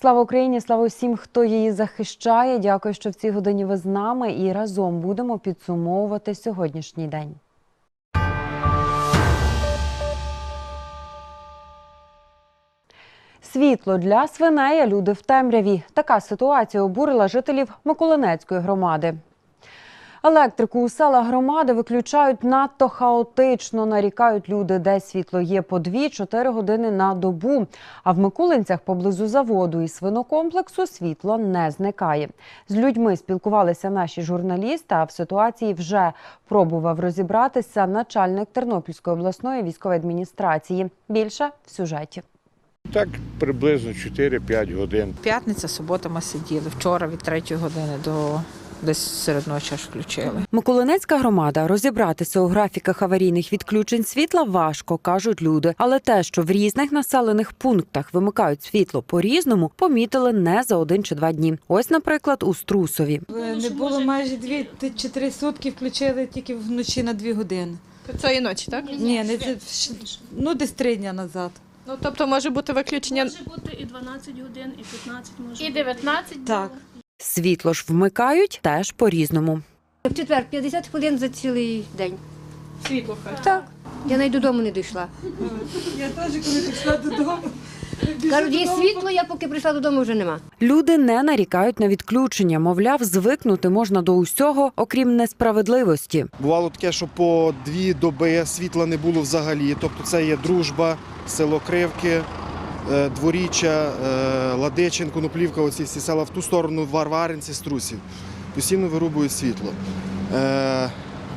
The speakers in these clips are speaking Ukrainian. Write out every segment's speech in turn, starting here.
Слава Україні! Слава усім, хто її захищає. Дякую, що в цій годині ви з нами і разом будемо підсумовувати сьогоднішній день. Світло для свиней, а люди в темряві. Така ситуація обурила жителів Миколинецької громади. Електрику у села громади виключають надто хаотично. Нарікають люди, де світло є по 2-4 години на добу. А в Микулинцях поблизу заводу і свинокомплексу світло не зникає. З людьми спілкувалися наші журналісти. А в ситуації вже пробував розібратися начальник Тернопільської обласної військової адміністрації. Більше в сюжеті. Так приблизно 4-5 годин. П'ятниця, субота ми сиділи. Вчора від третьої години до десь серед ночі аж включили. Миколинецька громада розібратися у графіках аварійних відключень світла важко, кажуть люди. Але те, що в різних населених пунктах вимикають світло по-різному, помітили не за один чи два дні. Ось, наприклад, у Струсові. Не було майже дві ти- чи три сутки, включили тільки вночі на дві години. Цієї ночі, так? Ні, не це ну десь три дня назад. Ну тобто може бути виключення. Може бути і 12 годин, і 15 може. І бути. 19 Так. Світло ж вмикають теж по-різному. В четвер 50 хвилин за цілий день. Світло хай. Так. Я навіть додому не дійшла. Я теж, коли прийшла додому. Кажуть, є світло, я поки прийшла додому, вже нема. Люди не нарікають на відключення. Мовляв, звикнути можна до усього, окрім несправедливості. Бувало таке, що по дві доби світла не було взагалі. Тобто це є дружба, село Кривки, Дворіччя, е, Ладичин, Коноплівка, оці всі села в ту сторону, Варваринці, Струсів. Постійно вирубують світло. Е,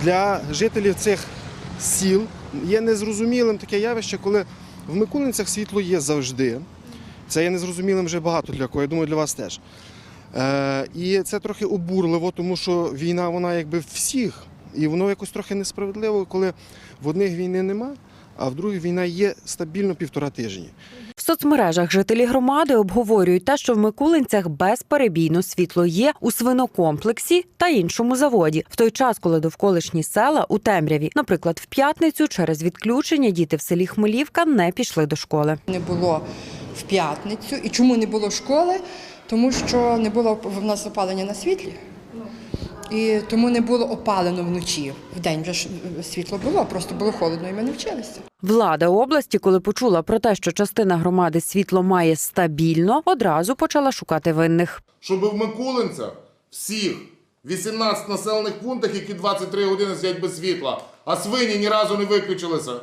Для жителів цих сіл є незрозумілим таке явище, коли в Микулинцях світло є завжди. Це є незрозумілим вже багато для кого, я думаю, для вас теж. Е, і це трохи обурливо, тому що війна вона якби всіх. І воно якось трохи несправедливо, коли в одних війни нема, а в других війна є стабільно півтора тижні. Соцмережах жителі громади обговорюють те, що в Микулинцях безперебійно світло є у свинокомплексі та іншому заводі. В той час, коли довколишні села у темряві, наприклад, в п'ятницю через відключення діти в селі Хмелівка не пішли до школи. не було в п'ятницю. І чому не було школи? Тому що не було в нас опалення на світлі. І тому не було опалено вночі. В день вже ж світло було, просто було холодно, і ми не вчилися. Влада області, коли почула про те, що частина громади світло має стабільно, одразу почала шукати винних. щоб в Микулинцях всіх 18 населених пунктах, які 23 години сидять без світла, а свині ні разу не виключилися,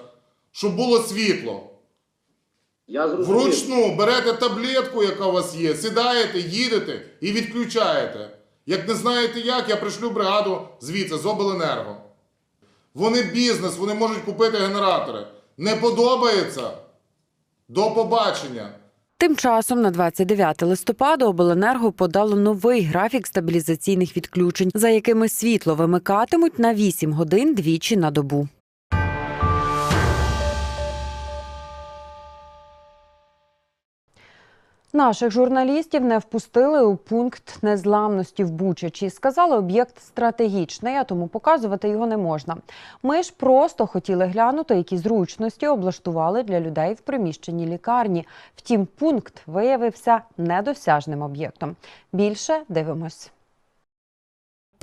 щоб було світло. Вручну берете таблетку, яка у вас є, сідаєте, їдете і відключаєте. Як не знаєте як, я пришлю бригаду звідси, з обленерго. Вони бізнес, вони можуть купити генератори. Не подобається? До побачення. Тим часом на 29 листопада обленерго подало новий графік стабілізаційних відключень, за якими світло вимикатимуть на 8 годин двічі на добу. Наших журналістів не впустили у пункт незламності в Бучачі. Сказали, об'єкт стратегічний, а тому показувати його не можна. Ми ж просто хотіли глянути, які зручності облаштували для людей в приміщенні лікарні. Втім, пункт виявився недосяжним об'єктом. Більше дивимось.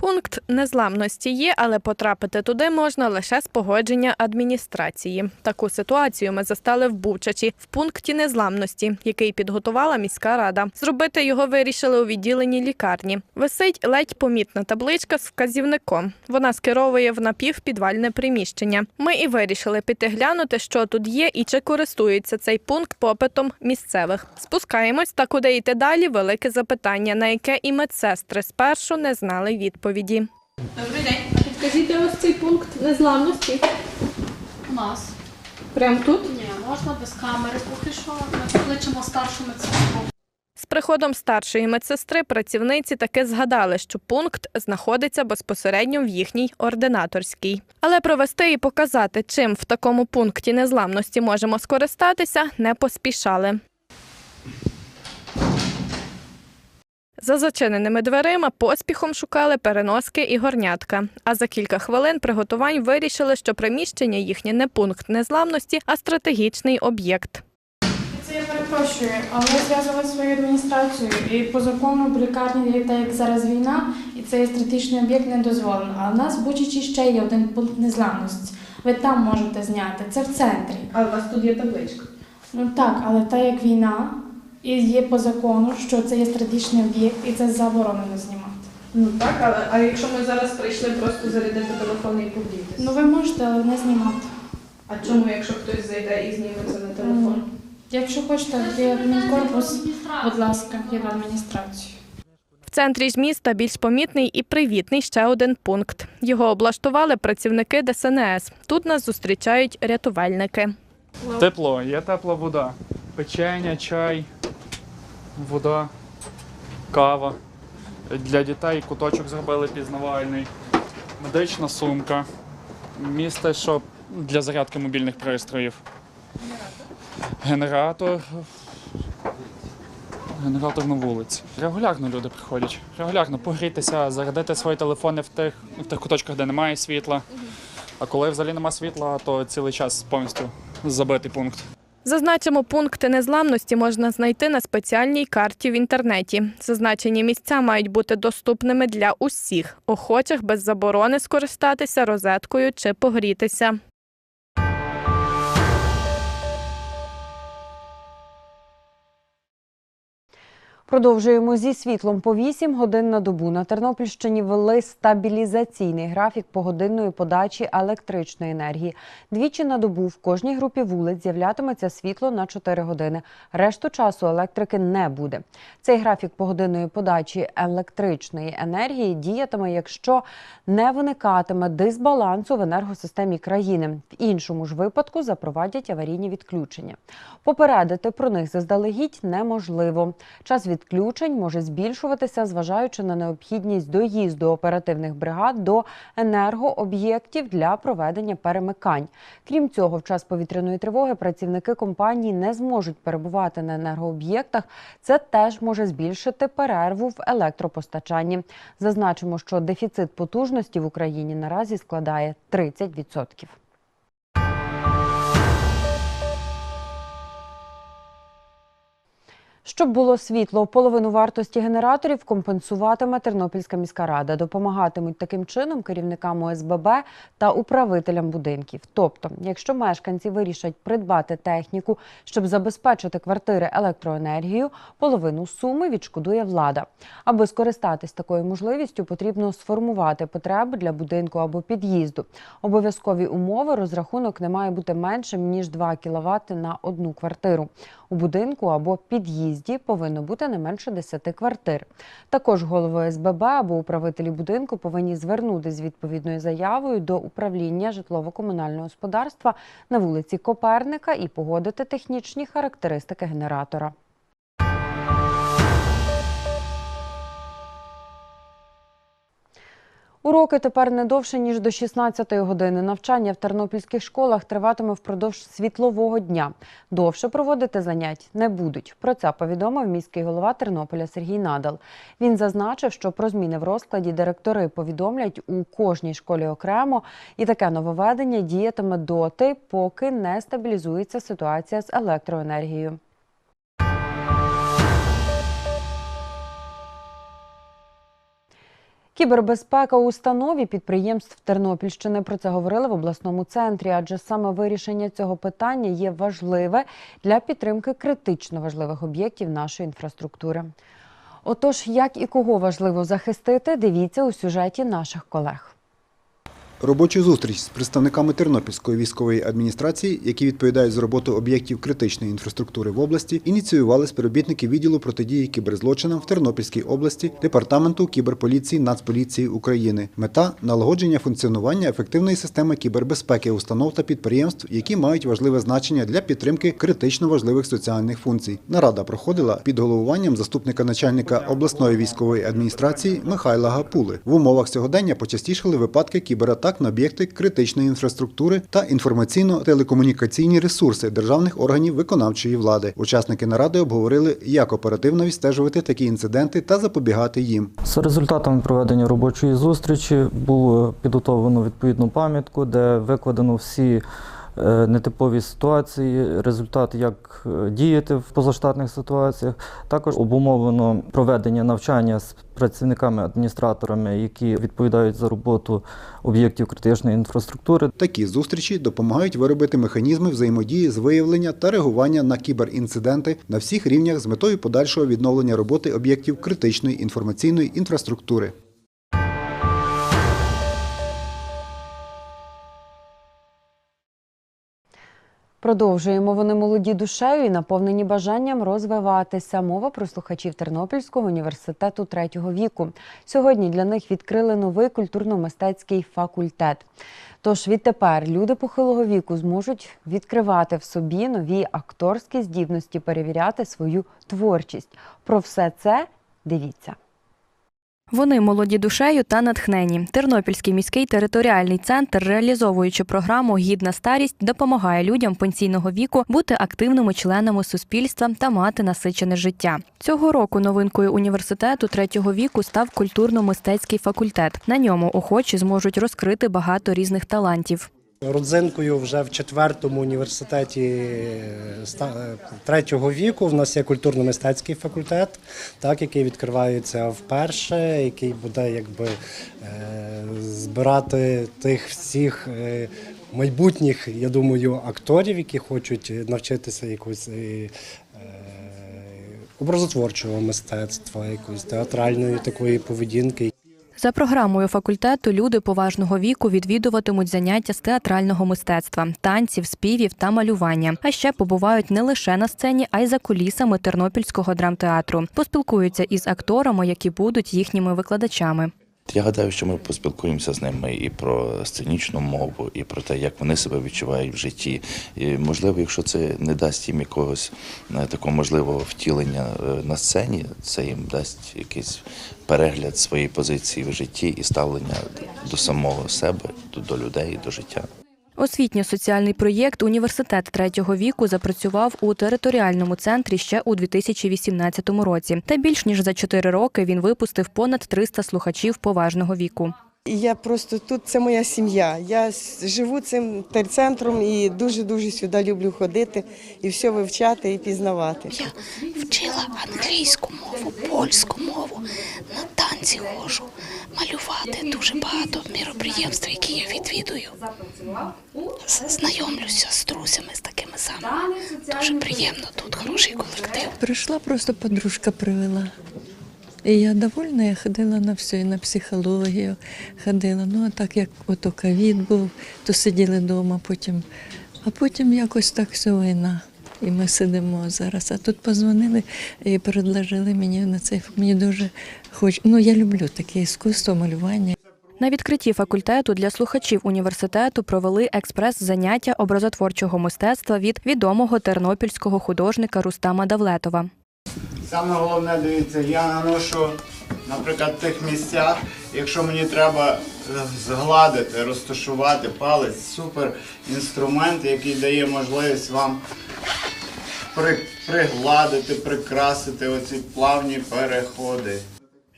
Пункт незламності є, але потрапити туди можна лише з погодження адміністрації. Таку ситуацію ми застали в Бучачі в пункті незламності, який підготувала міська рада. Зробити його вирішили у відділенні лікарні. Висить ледь помітна табличка з вказівником. Вона скеровує в напівпідвальне приміщення. Ми і вирішили піти глянути, що тут є і чи користується цей пункт попитом місцевих. Спускаємось та куди йти далі. Велике запитання, на яке і медсестри спершу не знали відповіді. Добрий день. А підкажіть, де ось цей пункт незламності? У нас. Прямо тут? Ні, можна без камери поки що. Ми покличемо старшу медсестру. З приходом старшої медсестри працівниці таки згадали, що пункт знаходиться безпосередньо в їхній ординаторській. Але провести і показати, чим в такому пункті незламності можемо скористатися, не поспішали. За зачиненими дверима поспіхом шукали переноски і горнятка. А за кілька хвилин приготувань вирішили, що приміщення їхнє не пункт незламності, а стратегічний об'єкт. Це я перепрошую. але я зв'язувалася зі своєю і по закону в лікарні, так як зараз війна, і цей стратегічний об'єкт не дозволено. А в нас в Бучичі ще є один пункт незламності. Ви там можете зняти, це в центрі. А у вас тут є табличка. Ну так, але так як війна, і є по закону, що це є стратегічний об'єкт і це заборонено знімати. Ну так, але а якщо ми зараз прийшли просто зарядити телефон і погрітися? Ну ви можете, але не знімати. А чому, якщо хтось зайде і зніметься на телефон? Якщо хочете, є адмінкорпус, будь ласка, є в адміністрацію. В центрі ж міста більш помітний і привітний ще один пункт. Його облаштували працівники ДСНС. Тут нас зустрічають рятувальники. Тепло, є тепла вода. Печення, чай, вода, кава. Для дітей куточок зробили пізнавальний, медична сумка, місце, щоб для зарядки мобільних пристроїв. Генератор. Генератор на вулиці. Регулярно люди приходять. Регулярно погрітися, зарядити свої телефони в тих, в тих куточках, де немає світла. А коли взагалі немає світла, то цілий час повністю забитий пункт. Зазначимо, пункти незламності можна знайти на спеціальній карті в інтернеті. Зазначені місця мають бути доступними для усіх, охочих без заборони скористатися розеткою чи погрітися. Продовжуємо зі світлом по 8 годин на добу. На Тернопільщині ввели стабілізаційний графік погодинної подачі електричної енергії. Двічі на добу в кожній групі вулиць з'являтиметься світло на 4 години. Решту часу електрики не буде. Цей графік погодинної подачі електричної енергії діятиме, якщо не виникатиме дисбалансу в енергосистемі країни. В іншому ж випадку запровадять аварійні відключення. Попередити про них заздалегідь неможливо. Час відключень може збільшуватися, зважаючи на необхідність доїзду оперативних бригад до енергооб'єктів для проведення перемикань. Крім цього, в час повітряної тривоги працівники компанії не зможуть перебувати на енергооб'єктах. Це теж може збільшити перерву в електропостачанні. Зазначимо, що дефіцит потужності в Україні наразі складає 30%. Щоб було світло, половину вартості генераторів компенсуватиме Тернопільська міська рада. Допомагатимуть таким чином керівникам ОСББ та управителям будинків. Тобто, якщо мешканці вирішать придбати техніку, щоб забезпечити квартири електроенергією, половину суми відшкодує влада. Аби скористатись такою можливістю, потрібно сформувати потреби для будинку або під'їзду. Обов'язкові умови розрахунок не має бути меншим ніж 2 кВт на одну квартиру. У будинку або під'їзді повинно бути не менше 10 квартир. Також голови СББ або управителі будинку повинні звернутися з відповідною заявою до управління житлово-комунального господарства на вулиці Коперника і погодити технічні характеристики генератора. Уроки тепер не довше ніж до 16-ї години. Навчання в тернопільських школах триватиме впродовж світлового дня. Довше проводити занять не будуть. Про це повідомив міський голова Тернополя Сергій Надал. Він зазначив, що про зміни в розкладі директори повідомлять у кожній школі окремо, і таке нововведення діятиме доти, поки не стабілізується ситуація з електроенергією. Кібербезпека у установі підприємств Тернопільщини про це говорили в обласному центрі, адже саме вирішення цього питання є важливе для підтримки критично важливих об'єктів нашої інфраструктури. Отож, як і кого важливо захистити, дивіться у сюжеті наших колег. Робочу зустріч з представниками Тернопільської військової адміністрації, які відповідають за роботу об'єктів критичної інфраструктури в області, ініціювали співробітники відділу протидії кіберзлочинам в Тернопільській області, департаменту кіберполіції Нацполіції України. Мета налагодження функціонування ефективної системи кібербезпеки установ та підприємств, які мають важливе значення для підтримки критично важливих соціальних функцій. Нарада проходила під головуванням заступника начальника обласної військової адміністрації Михайла Гапули. В умовах сьогодення почастішали випадки кібератак на об'єкти критичної інфраструктури та інформаційно-телекомунікаційні ресурси державних органів виконавчої влади. Учасники наради обговорили, як оперативно відстежувати такі інциденти та запобігати їм. За результатами проведення робочої зустрічі було підготовлено відповідну пам'ятку, де викладено всі нетипові ситуації, результат, як е, діяти в позаштатних ситуаціях. Також обумовлено проведення навчання з працівниками-адміністраторами, які відповідають за роботу об'єктів критичної інфраструктури. Такі зустрічі допомагають виробити механізми взаємодії з виявлення та реагування на кіберінциденти на всіх рівнях з метою подальшого відновлення роботи об'єктів критичної інформаційної інфраструктури. Продовжуємо. Вони молоді душею і наповнені бажанням розвиватися. Мова про слухачів Тернопільського університету третього віку. Сьогодні для них відкрили новий культурно-мистецький факультет. Тож відтепер люди похилого віку зможуть відкривати в собі нові акторські здібності, перевіряти свою творчість. Про все це дивіться. Вони молоді душею та натхнені. Тернопільський міський територіальний центр, реалізовуючи програму Гідна старість, допомагає людям пенсійного віку бути активними членами суспільства та мати насичене життя. Цього року новинкою університету третього віку став культурно-мистецький факультет. На ньому охочі зможуть розкрити багато різних талантів. Родзинкою вже в четвертому університеті е, е, третього віку в нас є культурно-мистецький факультет, так, який відкривається вперше, який буде якби е, збирати тих всіх майбутніх, я думаю, акторів, які хочуть навчитися якось. е, Образотворчого мистецтва, якоїсь театральної такої поведінки. За програмою факультету люди поважного віку відвідуватимуть заняття з театрального мистецтва, танців, співів та малювання. А ще побувають не лише на сцені, а й за кулісами Тернопільського драмтеатру. Поспілкуються із акторами, які будуть їхніми викладачами. Я гадаю, що ми поспілкуємося з ними і про сценічну мову, і про те, як вони себе відчувають в житті. І, можливо, якщо це не дасть їм якогось е, такого можливого втілення е, на сцені, це їм дасть якийсь перегляд своєї позиції в житті і ставлення до самого себе, до, до людей, до життя. Освітньо-соціальний проєкт Університет третього віку запрацював у територіальному центрі ще у 2018 році. Та більш ніж за чотири роки він випустив понад 300 слухачів поважного віку. Я просто тут це моя сім'я. Я живу цим терцентром і дуже дуже сюди люблю ходити і все вивчати і пізнавати. Вчила англійську мову, польську мову, на танці ходжу, малювати дуже багато міроприємств, які я відвідую. Знайомлюся з друзями, з такими самими. Дуже приємно тут, хороший колектив. Прийшла, просто подружка привела. І я довольна, я ходила на все, і на психологію ходила. Ну, а так як ото ковід був, то сиділи вдома, потім, а потім якось так все війна. І ми сидимо зараз. А тут позвонили і предложили мені на цей мені дуже хоч. Ну, я люблю таке іскусство, малювання. На відкритті факультету для слухачів університету провели експрес-заняття образотворчого мистецтва від відомого тернопільського художника Рустама Давлетова. Саме головне, дивіться, я наношу, наприклад, в тих місцях, якщо мені треба е, згладити, розташувати палець, супер інструмент, який дає можливість вам при, пригладити, прикрасити оці плавні переходи.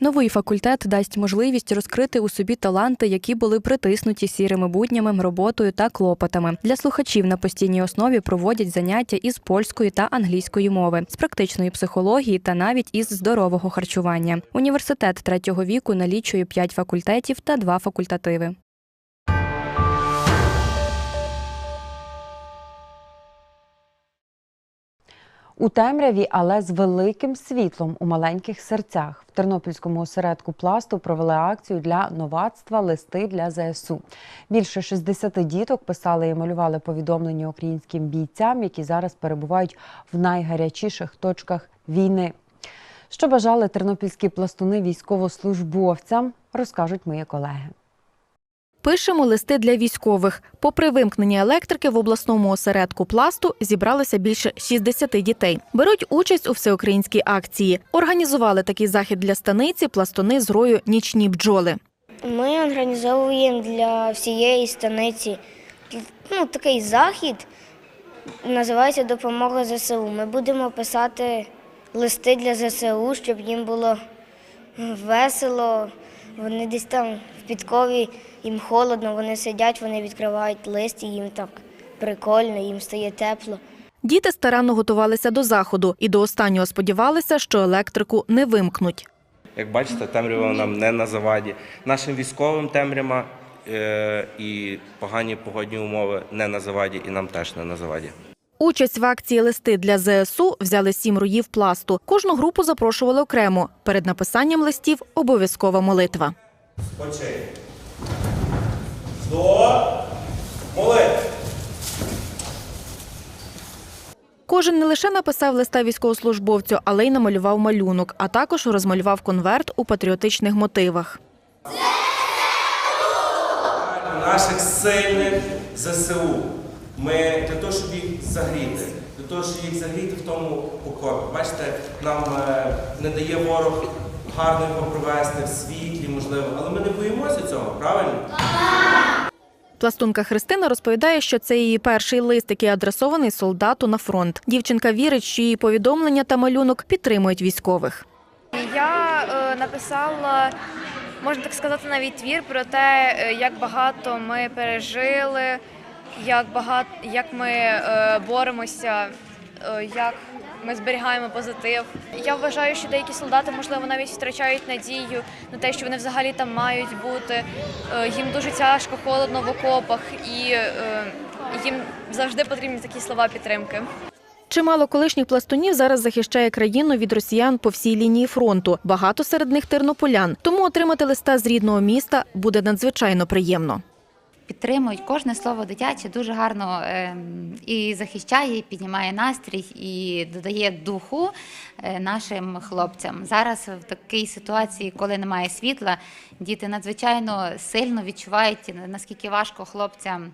Новий факультет дасть можливість розкрити у собі таланти, які були притиснуті сірими буднями, роботою та клопотами. Для слухачів на постійній основі проводять заняття із польської та англійської мови, з практичної психології та навіть із здорового харчування. Університет третього віку налічує п'ять факультетів та два факультативи. У темряві, але з великим світлом у маленьких серцях в Тернопільському осередку пласту провели акцію для новацтва листи для ЗСУ. Більше 60 діток писали і малювали повідомлення українським бійцям, які зараз перебувають в найгарячіших точках війни. Що бажали тернопільські пластуни військовослужбовцям, розкажуть мої колеги. Пишемо листи для військових. Попри вимкнення електрики в обласному осередку пласту зібралося більше 60 дітей. Беруть участь у всеукраїнській акції. Організували такий захід для станиці пластуни з рою Нічні бджоли. Ми організовуємо для всієї станиці ну, такий захід, називається Допомога ЗСУ. Ми будемо писати листи для ЗСУ, щоб їм було весело. Вони десь там в підкові, їм холодно, вони сидять, вони відкривають лист і їм так прикольно, їм стає тепло. Діти старанно готувалися до заходу і до останнього сподівалися, що електрику не вимкнуть. Як бачите, темрява нам не на заваді. Нашим військовим темрява е, і погані погодні умови не на заваді, і нам теж не на заваді. Участь в акції листи для ЗСУ взяли сім роїв пласту. Кожну групу запрошували окремо. Перед написанням листів обов'язкова молитва. Спочинь. До молитви. Кожен не лише написав листа військовослужбовцю, але й намалював малюнок, а також розмалював конверт у патріотичних мотивах. наших сильних ЗСУ. Ми для того, щоб їх загріти, для того, щоб їх загріти в тому окопі. Бачите, нам е, не дає ворог гарно його провести в світлі, можливо, але ми не боїмося цього, правильно? Пластунка Христина розповідає, що це її перший лист, який адресований солдату на фронт. Дівчинка вірить, що її повідомлення та малюнок підтримують військових. Я е, написала, можна так сказати, навіть твір про те, е, як багато ми пережили, як багато як ми е, боремося, е, як ми зберігаємо позитив. Я вважаю, що деякі солдати, можливо, навіть втрачають надію на те, що вони взагалі там мають бути. Е, їм дуже тяжко, холодно в окопах, і е, їм завжди потрібні такі слова підтримки. Чимало колишніх пластунів зараз захищає країну від росіян по всій лінії фронту. Багато серед них тернополян. Тому отримати листа з рідного міста буде надзвичайно приємно. Підтримують кожне слово дитяче дуже гарно ем, і захищає, і піднімає настрій, і додає духу е, нашим хлопцям. Зараз в такій ситуації, коли немає світла, діти надзвичайно сильно відчувають наскільки важко хлопцям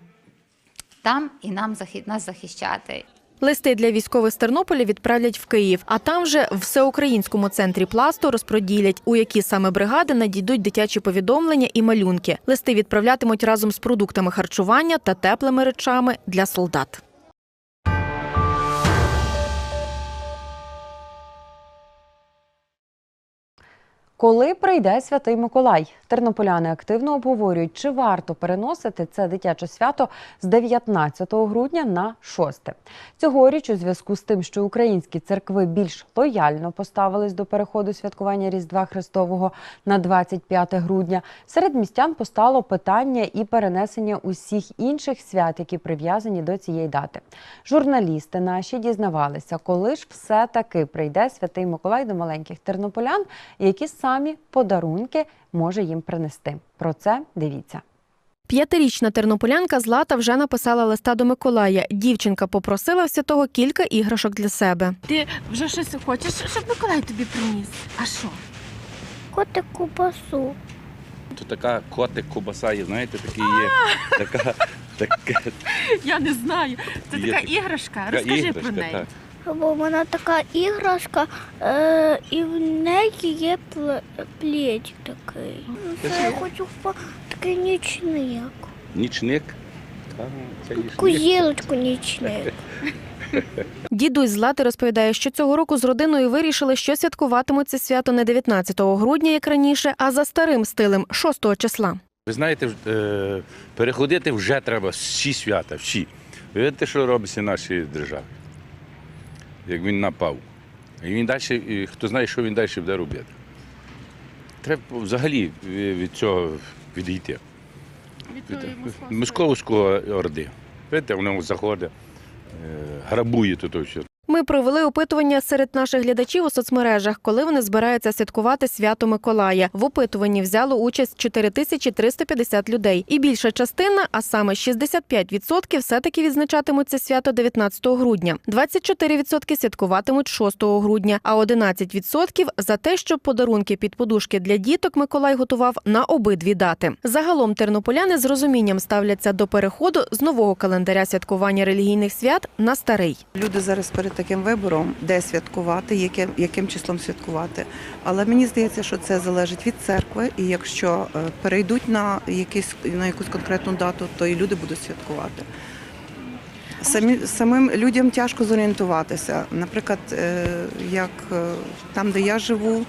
там і нам нас захищати. Листи для військових з Тернополя відправлять в Київ, а там вже в всеукраїнському центрі пласту розпроділять, у які саме бригади надійдуть дитячі повідомлення і малюнки. Листи відправлятимуть разом з продуктами харчування та теплими речами для солдат. Коли прийде святий Миколай, тернополяни активно обговорюють, чи варто переносити це дитяче свято з 19 грудня на 6. Цьогоріч, у зв'язку з тим, що українські церкви більш лояльно поставились до переходу святкування Різдва Христового на 25 грудня, серед містян постало питання і перенесення усіх інших свят, які прив'язані до цієї дати. Журналісти наші дізнавалися, коли ж все-таки прийде святий Миколай до маленьких тернополян, які самі подарунки може їм принести. Про це дивіться. П'ятирічна тернополянка Злата вже написала листа до Миколая. Дівчинка попросила в святого кілька іграшок для себе. Ти вже щось хочеш, щоб Миколай тобі приніс? А що? Котик кубасу. То така котик кубаса є, знаєте, такі є. Така, така, Я не знаю. Це Є така така- іграшка. Розкажи іграшка, про неї. так. Бо вона така іграшка, е, і в неї є пле- плеть такий. Це я хочу такий нічник. Нічник. Та, це. Кузілочку нічник. Дідусь Злати розповідає, що цього року з родиною вирішили, що святкуватимуть це свято не 19 грудня, як раніше, а за старим стилем 6 числа. Ви знаєте, е, переходити вже треба всі свята, всі. Ви Видите, що робиться в нашій державі? Як він напав. І він далі, і хто знає, що він далі буде робити. Треба взагалі від цього відійти. Від Московського орди. Видите, воно заходить, е, грабує тут все. Ми провели опитування серед наших глядачів у соцмережах, коли вони збираються святкувати свято Миколая. В опитуванні взяло участь 4350 людей. І більша частина, а саме 65%, все-таки відзначатимуть це свято 19 грудня. 24% святкуватимуть 6 грудня, а 11% за те, що подарунки під подушки для діток Миколай готував на обидві дати. Загалом тернополяни з розумінням ставляться до переходу з нового календаря святкування релігійних свят на старий. Люди зараз перед таким вибором, де святкувати, яким, яким числом святкувати. Але мені здається, що це залежить від церкви, і якщо е, перейдуть на, якийсь, на якусь конкретну дату, то і люди будуть святкувати. Самі, самим людям тяжко зорієнтуватися. Наприклад, е, як е, там, де я живу,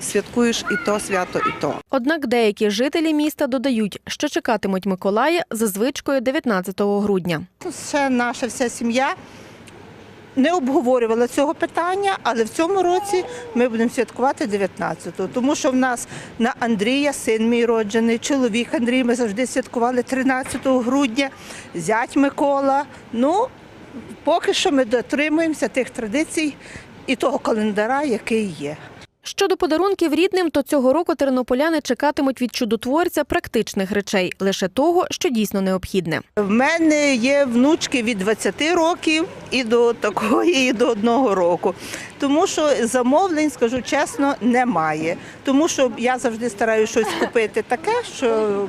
святкуєш і то свято, і то. Однак деякі жителі міста додають, що чекатимуть Миколая за звичкою 19 грудня. Це наша вся сім'я. Не обговорювала цього питання, але в цьому році ми будемо святкувати 19-го, тому що в нас на Андрія, син мій роджений, чоловік Андрій, ми завжди святкували 13 грудня, зять Микола. Ну, поки що ми дотримуємося тих традицій і того календара, який є. Щодо подарунків рідним, то цього року тернополяни чекатимуть від чудотворця практичних речей, лише того, що дійсно необхідне. В мене є внучки від 20 років і до такої, і до одного року. Тому що замовлень, скажу чесно, немає. Тому що я завжди стараюся щось купити таке, що,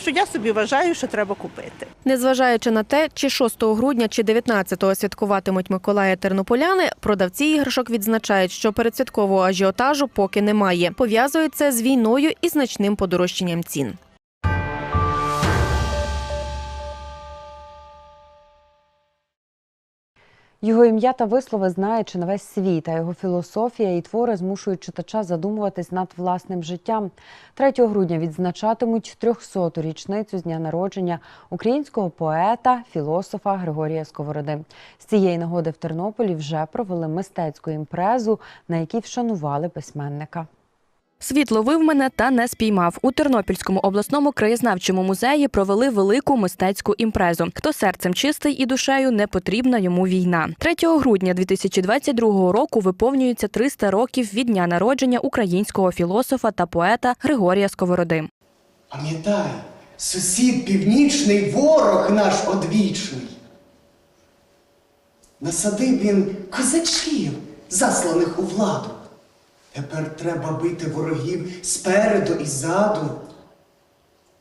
що я собі вважаю, що треба купити. Незважаючи на те, чи 6 грудня, чи 19-го святкуватимуть Миколая тернополяни, продавці іграшок відзначають, що передсвяткового ажіотажу поки немає. Пов'язують це з війною і значним подорожчанням цін. Його ім'я та вислови знає чи на весь світ, а його філософія і твори змушують читача задумуватись над власним життям. 3 грудня відзначатимуть 300-ту річницю з дня народження українського поета, філософа Григорія Сковороди. З цієї нагоди в Тернополі вже провели мистецьку імпрезу, на якій вшанували письменника. Світ ловив мене та не спіймав. У Тернопільському обласному краєзнавчому музеї провели велику мистецьку імпрезу. Хто серцем чистий і душею не потрібна йому війна. 3 грудня 2022 року виповнюється 300 років від дня народження українського філософа та поета Григорія Сковороди. Пам'ятай, сусід північний ворог наш одвічний. Насадив він козачків, засланих у владу. Тепер треба бити ворогів спереду і ззаду.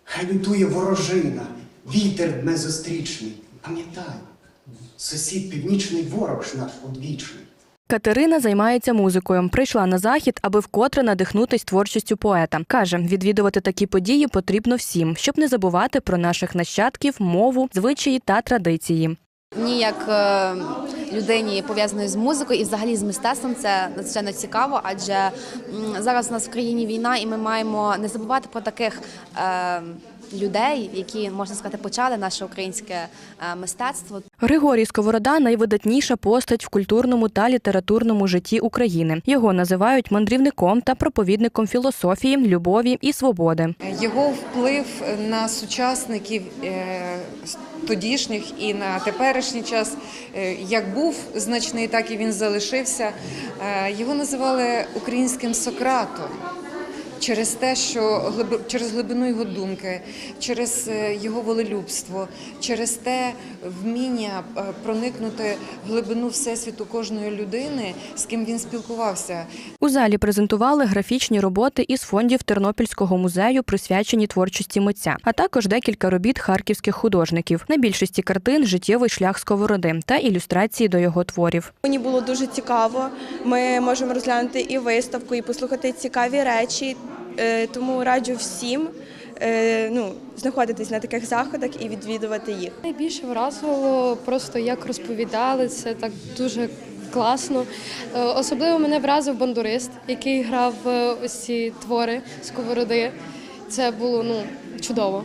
Хай лютує ворожина, вітер дме зустрічний. Пам'ятай, сусід північний ворог наш одвічний. Катерина займається музикою. Прийшла на захід, аби вкотре надихнутись творчістю поета. Каже, відвідувати такі події потрібно всім, щоб не забувати про наших нащадків, мову, звичаї та традиції. Мені як е, людині пов'язаної з музикою і взагалі з мистецтвом це надзвичайно цікаво, адже зараз у нас в країні війна, і ми маємо не забувати про таких е, людей, які можна сказати почали наше українське е, мистецтво. Григорій Сковорода найвидатніша постать в культурному та літературному житті України. Його називають мандрівником та проповідником філософії, любові і свободи. Його вплив на сучасників тодішніх і на теперішній час е, як був значний, так і він залишився. Е, Його називали українським Сократом. Через те, що через глибину його думки, через е, його волелюбство, через те вміння е, проникнути в глибину всесвіту кожної людини, з ким він спілкувався. У залі презентували графічні роботи із фондів Тернопільського музею, присвячені творчості митця, а також декілька робіт харківських художників. На більшості картин життєвий шлях сковороди та ілюстрації до його творів. Мені було дуже цікаво. Ми можемо розглянути і виставку, і послухати цікаві речі. Е, Тому раджу всім е, ну, знаходитись на таких заходах і відвідувати їх. Найбільше вразило просто як розповідали це так дуже класно. Е, Особливо мене вразив бандурист, який грав ось ці твори сковороди. Це було ну чудово.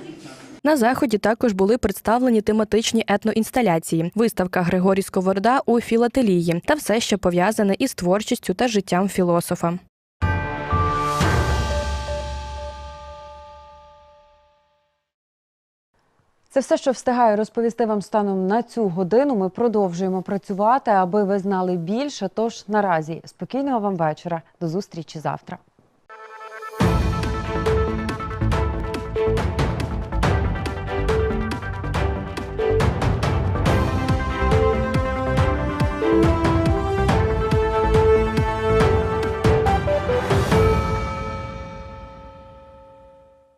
На заході також були представлені тематичні етноінсталяції, виставка Григорій Сковорода у філателії та все, що пов'язане із творчістю та життям філософа. Це все, що встигаю розповісти вам станом на цю годину. Ми продовжуємо працювати, аби ви знали більше. Тож наразі спокійного вам вечора. До зустрічі завтра.